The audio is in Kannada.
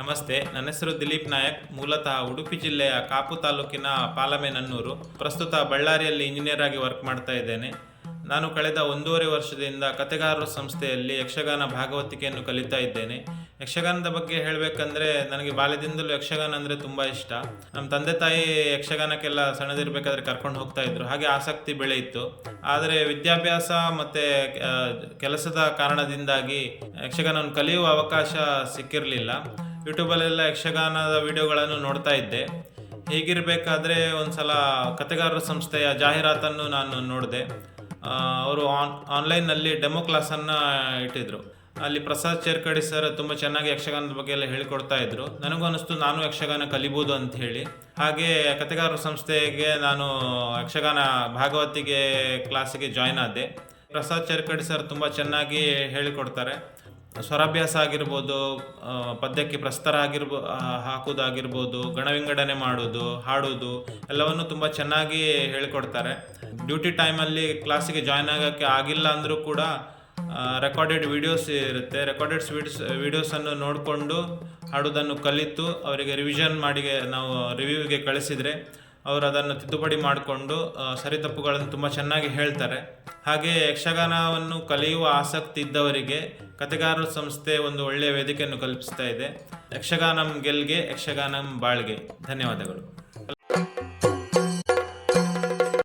ನಮಸ್ತೆ, ನನ್ನ ಹೆಸರು ದಿಲೀಪ್ ನಾಯಕ್. ಮೂಲತಃ ಉಡುಪಿ ಜಿಲ್ಲೆಯ ಕಾಪು ತಾಲೂಕಿನ ಪಾಲಮೆನನ್ನೂರು. ಪ್ರಸ್ತುತ ಬಳ್ಳಾರಿಯಲ್ಲಿ ಇಂಜಿನಿಯರ್ ಆಗಿ ವರ್ಕ್ ಮಾಡ್ತಾ ಇದ್ದೇನೆ. ನಾನು ಕಳೆದ ಒಂದೂವರೆ ವರ್ಷದಿಂದ ಕತೆಗಾರರ ಸಂಸ್ಥೆಯಲ್ಲಿ ಯಕ್ಷಗಾನ ಭಾಗವತಿಕೆಯನ್ನು ಕಲಿತಾ ಇದ್ದೇನೆ. ಯಕ್ಷಗಾನದ ಬಗ್ಗೆ ಹೇಳಬೇಕಂದ್ರೆ ನನಗೆ ಬಾಲ್ಯದಿಂದಲೂ ಯಕ್ಷಗಾನ ಅಂದರೆ ತುಂಬ ಇಷ್ಟ. ನಮ್ಮ ತಂದೆ ತಾಯಿ ಯಕ್ಷಗಾನಕ್ಕೆಲ್ಲ ಸಣ್ಣದಿರಬೇಕಾದ್ರೆ ಕರ್ಕೊಂಡು ಹೋಗ್ತಾ ಇದ್ರು. ಹಾಗೆ ಆಸಕ್ತಿ ಬೆಳೆಯಿತು ಆದರೆ ವಿದ್ಯಾಭ್ಯಾಸ ಮತ್ತು ಕೆಲಸದ ಕಾರಣದಿಂದಾಗಿ ಯಕ್ಷಗಾನವನ್ನು ಕಲಿಯುವ ಅವಕಾಶ ಸಿಕ್ಕಿರಲಿಲ್ಲ. ಯೂಟ್ಯೂಬಲ್ಲೆಲ್ಲ ಯಕ್ಷಗಾನದ ವಿಡಿಯೋಗಳನ್ನು ನೋಡ್ತಾ ಇದ್ದೆ. ಹೀಗಿರಬೇಕಾದ್ರೆ ಒಂದ್ಸಲ ಕತೆಗಾರರ ಸಂಸ್ಥೆಯ ಜಾಹೀರಾತನ್ನು ನಾನು ನೋಡಿದೆ. ಅವರು ಆನ್, ಆನ್ಲೈನ್ನಲ್ಲಿ ಡೆಮೋ ಕ್ಲಾಸನ್ನು ಇಟ್ಟಿದ್ರು. ಅಲ್ಲಿ ಪ್ರಸಾದ್ ಚೇರ್ಕಡಿ ಸರ್ ತುಂಬ ಚೆನ್ನಾಗಿ ಯಕ್ಷಗಾನದ ಬಗ್ಗೆ ಎಲ್ಲ ಹೇಳಿಕೊಡ್ತಾ ಇದ್ರು. ನನಗೂ ಅನಿಸ್ತು ನಾನು ಯಕ್ಷಗಾನ ಕಲಿಬೋದು ಅಂತ ಹೇಳಿ. ಹಾಗೆ ಕತೆಗಾರರ ಸಂಸ್ಥೆಗೆ ನಾನು ಯಕ್ಷಗಾನ ಭಾಗವತಿಗೆ ಕ್ಲಾಸಿಗೆ ಜಾಯ್ನ್ ಆದೆ ಪ್ರಸಾದ್ ಚೇರ್ಕಡಿ ಸರ್ ತುಂಬ ಚೆನ್ನಾಗಿ ಹೇಳಿಕೊಡ್ತಾರೆ. ಸ್ವರಾಭ್ಯಾಸ ಆಗಿರ್ಬೋದು ಪದ್ಯಕ್ಕೆ ಪ್ರಸ್ತರ ಆಗಿರ್ಬೋ ಹಾಕೋದಾಗಿರ್ಬೋದು ಗಣ ಗಣವಿಂಗಡಣೆ ಮಾಡೋದು ಹಾಡೋದು ಎಲ್ಲವನ್ನು ತುಂಬ ಚೆನ್ನಾಗಿ ಹೇಳಿಕೊಡ್ತಾರೆ. ಡ್ಯೂಟಿ ಟೈಮಲ್ಲಿ ಕ್ಲಾಸಿಗೆ ಜಾಯ್ನ್ ಆಗೋಕ್ಕೆ ಆಗಿಲ್ಲ ಅಂದರೂ ಕೂಡ ರೆಕಾರ್ಡೆಡ್ ವಿಡಿಯೋಸ್ ಇರುತ್ತೆ. ರೆಕಾರ್ಡೆಡ್ ವಿಡಿಯೋಸ್ ವಿಡಿಯೋಸನ್ನು ನೋಡಿಕೊಂಡು ಹಾಡೋದನ್ನು ಕಲಿತು ಅವರಿಗೆ ರಿವಿಷನ್ ಮಾಡಿ ನಾವು ರಿವ್ಯೂಗೆ ಕಳಿಸಿದರೆ ಅವರು ಅದನ್ನು ತಿದ್ದುಪಡಿ ಮಾಡಿಕೊಂಡು ಸರಿ ತಪ್ಪುಗಳನ್ನು ತುಂಬ ಚೆನ್ನಾಗಿ ಹೇಳ್ತಾರೆ. ಹಾಗೆ ಯಕ್ಷಗಾನವನ್ನು ಕಲಿಯುವ ಆಸಕ್ತಿ ಇದ್ದವರಿಗೆ ಕತೆಗಾರರ ಸಂಸ್ಥೆ ಒಂದು ಒಳ್ಳೆಯ ವೇದಿಕೆಯನ್ನು ಕಲ್ಪಿಸ್ತಾ ಇದೆ. ಯಕ್ಷಗಾನಂ ಗೆಲ್ಗೆ ಯಕ್ಷಗಾನಂ ಬಾಳ್ಗೆ. ಧನ್ಯವಾದಗಳು.